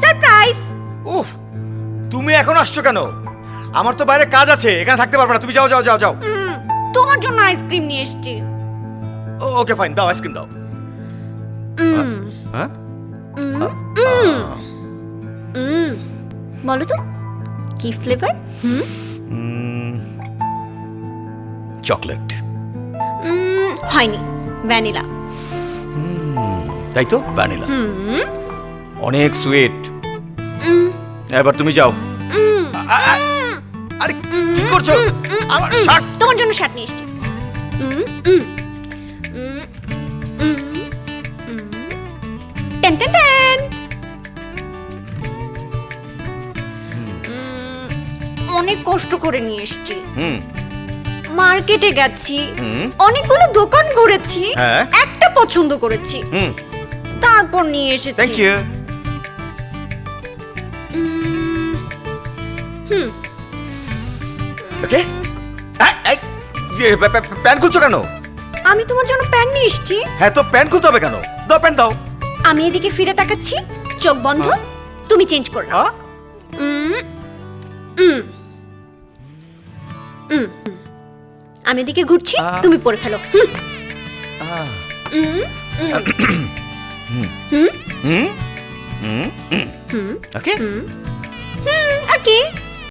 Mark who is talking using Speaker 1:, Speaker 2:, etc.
Speaker 1: Surprise!
Speaker 2: উফ তুমি এখন আসছো কেন? আমার তো বাইরে কাজ আছে এখানে থাকতে পারবে না তুমি যাও যাও যাও যাও।
Speaker 1: তোমার জন্য আইসক্রিম নিয়ে এসেছি।
Speaker 2: ওকে ফাইন দাও আইসক্রিম দাও। হ্যাঁ?
Speaker 1: বলো তো কি ফ্লেভার
Speaker 2: চকলেট
Speaker 1: হয়নি ভ্যানিলা
Speaker 2: তাই তো? ভ্যানিলা অনেক সুইট এবার তুমি যাও। আরে কি করছ? আমার শার্ট।
Speaker 1: তোমার জন্য শার্ট নিয়ে এসেছি। Ten ten ten. অনেক কষ্ট করে নিয়ে এসেছি। মার্কেটে গেছি। অনেকগুলো দোকান ঘুরেছি।
Speaker 2: হ্যাঁ।
Speaker 1: একটা পছন্দ করেছি। তারপর নিয়ে এসেছি।
Speaker 2: Thank you okay? প্যান্ট খুলছো কেন?
Speaker 1: আমি তোমার জন্য প্যান্ট নিয়ে এসেছি।
Speaker 2: হ্যাঁ তো প্যান্ট খুলতে হবে কেন? দাও প্যান্ট দাও।
Speaker 1: আমি এদিকে ফিরে তাকাচ্ছি চোখ বন্ধ তুমি চেঞ্জ করে। নাও
Speaker 2: হ্যাঁ
Speaker 1: আমি এদিকে ঘুরছি তুমি পরে ফেলো। হুম।
Speaker 2: হুম। হুম। ওকে?
Speaker 1: হুম, ওকে।